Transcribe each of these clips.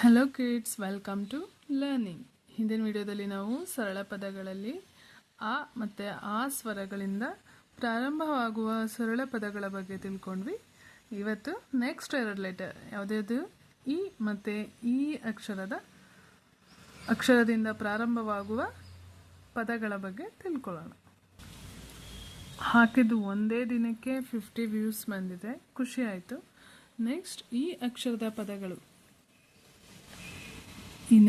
Hello kids welcome to learning ಹಿಂದಿನ ವಿಡಿಯೋದಲ್ಲಿ ನಾವು ಸರಳ ಪದಗಳಲ್ಲಿ ಆ ಮತ್ತು ಆ ಸ್ವರಗಳಿಂದ ಪ್ರಾರಂಭವಾಗುವ ಸರಳ ಪದಗಳ ಬಗ್ಗೆ ತಿಳ್ಕೊಂಡ್ವಿ. ಇವತ್ತು ನೆಕ್ಸ್ಟ್ ಎರಡು ಲೆಟರ್ ಯಾವುದ್ಯಾವುದು? ಇ ಮತ್ತು ಈ ಅಕ್ಷರದ ಅಕ್ಷರದಿಂದ ಪ್ರಾರಂಭವಾಗುವ ಪದಗಳ ಬಗ್ಗೆ ತಿಳ್ಕೊಳ್ಳೋಣ. ಹಾಕಿದ್ದು ಒಂದೇ ದಿನಕ್ಕೆ ಫಿಫ್ಟಿ ವ್ಯೂಸ್ ಬಂದಿದೆ. ಖುಷಿ ಆಯಿತು. ನೆಕ್ಸ್ಟ್ ಈ ಅಕ್ಷರದ ಪದಗಳು. ಇನ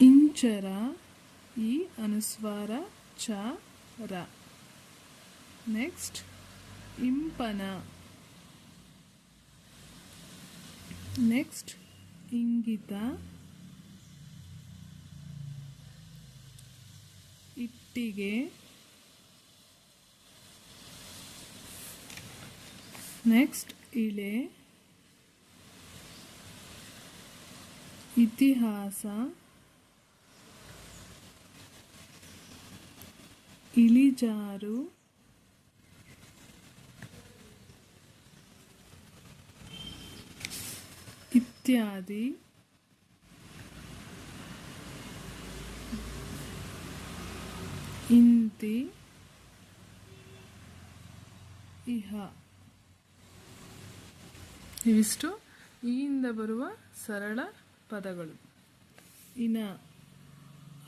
ಇಂಚರ ಈ ಅನುಸ್ವಾರ ಚ ರ. ನೆಕ್ಸ್ಟ್ ಇಂಪನ. ನೆಕ್ಸ್ಟ್ ಇಂಗಿತ. ಇಟ್ಟಿಗೆ. ನೆಕ್ಸ್ಟ್ ಇಳೆ. ಇತಿಹಾಸ ಇಳಿಜಾರು ಇತ್ಯಾದಿ ಇಂತಿ ಇಹ. ಇವಿಷ್ಟು. ಈಯಿಂದ ಬರುವ ಸರಳ ಪದಗಳು. ಇನ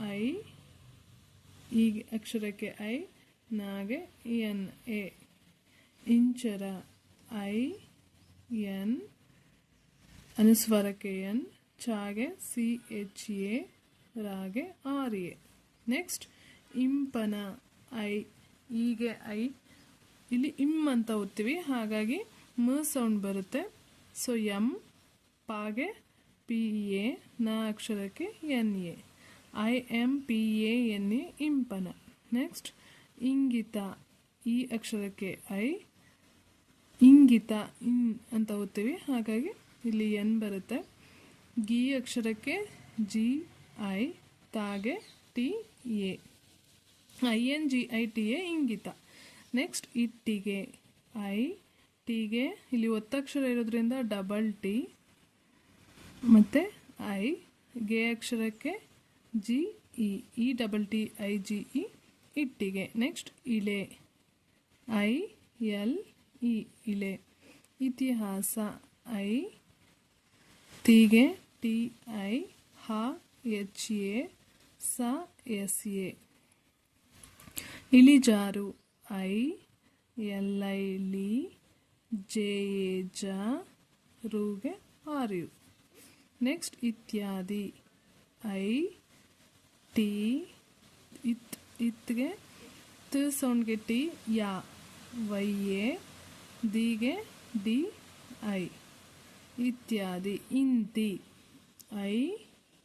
ಐ, ಈ ಅಕ್ಷರಕ್ಕೆ ಐ, ನಾಗೆ ಎನ್, ಎ. ಇಂಚರ ಐ, ಎನ್, ಅನುಸ್ವರಕ್ಕೆ ಎನ್, ಚಾಗೆ ಸಿ, ಎಚ್, ಎ, ರಾಗೆ ಆರ್, ಎ. ನೆಕ್ಸ್ಟ್, ಇಂಪನ ಐ ಹೀಗೆ ಐ. ಇಲ್ಲಿ ಇಮ್ ಅಂತ ಓದ್ತೀವಿ ಹಾಗಾಗಿ ಮ ಸೌಂಡ್ ಬರುತ್ತೆ. ಸೊ ಎಂ ಪಾಗೆ ಪಿ ಎ ನ ಅಕ್ಷರಕ್ಕೆ N A I M P A N A Impana. Next ಇಂಗಿತ. ಈ ಅಕ್ಷರಕ್ಕೆ ಐ ಇಂಗಿತ ಇನ್ ಅಂತ ಓದ್ತೀವಿ. ಹಾಗಾಗಿ ಇಲ್ಲಿ ಎನ್ ಬರುತ್ತೆ. ಗಿ ಅಕ್ಷರಕ್ಕೆ G I ತಾಗೆ T A I N G I T A ಇಂಗಿತ. Next ಇಟ್ಟಿಗೆ. ಐ ಟಿಗೆ. ಇಲ್ಲಿ ಒತ್ತಕ್ಷರ ಇರೋದ್ರಿಂದ ಡಬಲ್ ಟಿ ಮತ್ತು ಐ ಗೆ ಅಕ್ಷರಕ್ಕೆ G E E double T I G E ಇಟ್ಟಿಗೆ. ನೆಕ್ಸ್ಟ್ ಇಳೆ ಐ ಎಲ್ ಇ ಇಳೆ ಇತಿಹಾಸ. ಐ ತೀಗೆ. ಟಿ ಐ ಹ ಎಚ್ ಎ ಸ ಎಸ್ ಎ ಇಳಿಜಾರು. ಐ ಎಲ್ ಐ ಲಿ ಜೆ ಎ ಜ ರೂಗೆ ಆರ್, ಯು. ನೆಕ್ಸ್ಟ್ ಇತ್ಯಾದಿ. ಐ, ಟಿ, ಇತ್, ಇತ್ಗೆ ತ ಸೌಂಡ್ಗೆ ಟಿ, ಯಾ, ವೈ, ಎ, ದಿಗೆ ಡಿ, ಐ. ಇತ್ಯಾದಿ. ಇಂತಿ ಐ,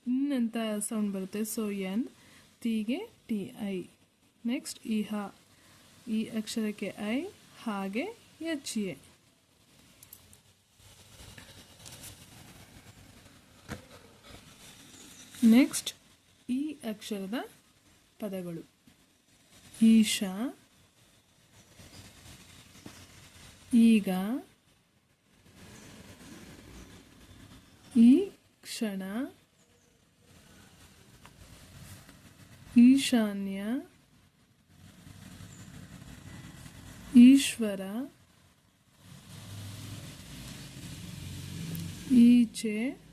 ಇನ್ ಅಂತ ಸೌಂಡ್ ಬರುತ್ತೆ. ಸೊ, ಎನ್, ತೀಗೆ ಟಿ, ಐ. ನೆಕ್ಸ್ಟ್ ಇಹ. ಈ ಅಕ್ಷರಕ್ಕೆ ಐ, ಹಾಗೆ, ಎಚ್, ಎ. ನೆಕ್ಸ್ಟ್ ಈ ಅಕ್ಷರದ ಪದಗಳು. ಈಶಾ ಈಗ ಈ ಕ್ಷಣ ಈಶಾನ್ಯ ಈಶ್ವರ ಈಚೆ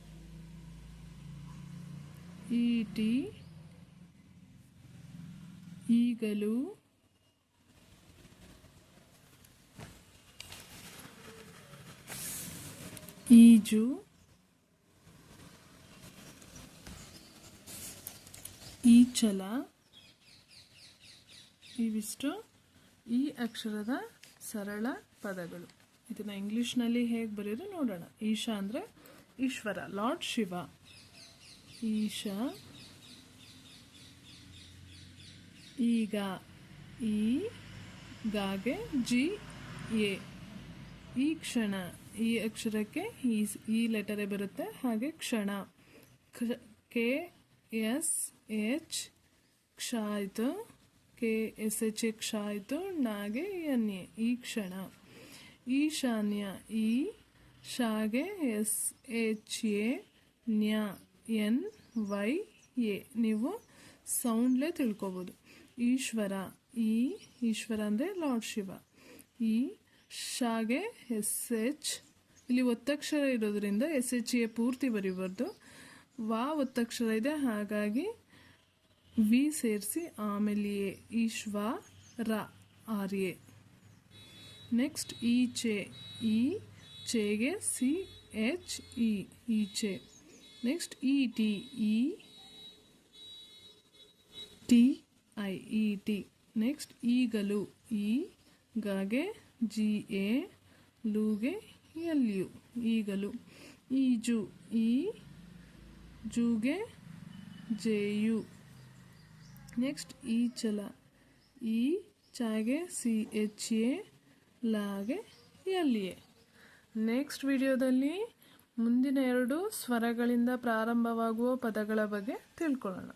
ಈಟಿ ಈಗಲೂ ಈಜು ಈಚಲ ಇವಿಷ್ಟು ಈ ಅಕ್ಷರದ ಸರಳ ಪದಗಳು. ಇದನ್ನು ಇಂಗ್ಲೀಷ್ನಲ್ಲಿ ಹೇಗೆ ಬರೆಯೋದು ನೋಡೋಣ. ಈಶಾ ಅಂದರೆ ಈಶ್ವರ ಲಾರ್ಡ್ ಶಿವ. ಈಶ. ಈಗ ಈ, ಗಾಗೆ, ಜಿ, ಎ. ಈ ಕ್ಷಣ, ಈ ಅಕ್ಷರಕ್ಕೆ ಈ ಈ ಲೆಟರೇ ಬರುತ್ತೆ. ಹಾಗೆ ಕ್ಷಣ. ಕೆ, ಎಸ್, ಎಚ್ ಕ್ಷ ಆಯಿತು ಕೆ, ಎಸ್, ಎಚ್, ಎ ಕ್ಷ ಆಯಿತು ನಾಗೆ, ಎನ್, ಎ. ಈ ಕ್ಷಣ. ಈಶಾನ್ಯ, ಈ, ಶಾಗೆ, S, H, A, ನ್ಯ. N Y A. ನೀವು ಸೌಂಡ್ಲೇ ತಿಳ್ಕೊಬೋದು. ಈಶ್ವರ, ಈ, ಈಶ್ವರ ಅಂದರೆ ಲಾರ್ಡ್ ಶಿವ. ಈ, ಶಾಗೆ ಎಸ್ ಎಚ್. ಇಲ್ಲಿ ಒತ್ತಕ್ಷರ ಇರೋದ್ರಿಂದ ಎಸ್ ಎಚ್ ಎ ಪೂರ್ತಿ ಬರೀಬಾರ್ದು. ವಾ ಒತ್ತಕ್ಷರ ಇದೆ, ಹಾಗಾಗಿ ವಿ ಸೇರಿಸಿ ಆಮೇಲೆ ಎ. ಈಶ್ವ, ರ, ಆರ್, ಎ. ನೆಕ್ಸ್ಟ್, ಈಚೆ. ಈ, ಚೆಗೆ, ಸಿ, ಎಚ್, ಇ, ಈಚೆ. Next E T E T I E T next ಈಗಲು ಈ ಗಾಗೆ ಜಿ, ಎ, ಲೂಗೆ ಎಲ್ ಯು ಈಗಲು ಈಜು ಈ ಜೂಗೆ ಜೆ ಯು ನೆಕ್ಸ್ಟ್ ಈಚಲ ಈ ಚಾಗೆ, ಸಿ, ಎಚ್, ಎ, ಲಾಗೆ ಎಲ್ ಎ ನೆಕ್ಸ್ಟ್ ವಿಡಿಯೋದಲ್ಲಿ ಮುಂದಿನ ಎರಡು ಸ್ವರಗಳಿಂದ ಪ್ರಾರಂಭವಾಗುವ ಪದಗಳ ಬಗ್ಗೆ ತಿಳ್ಕೊಳ್ಳೋಣ.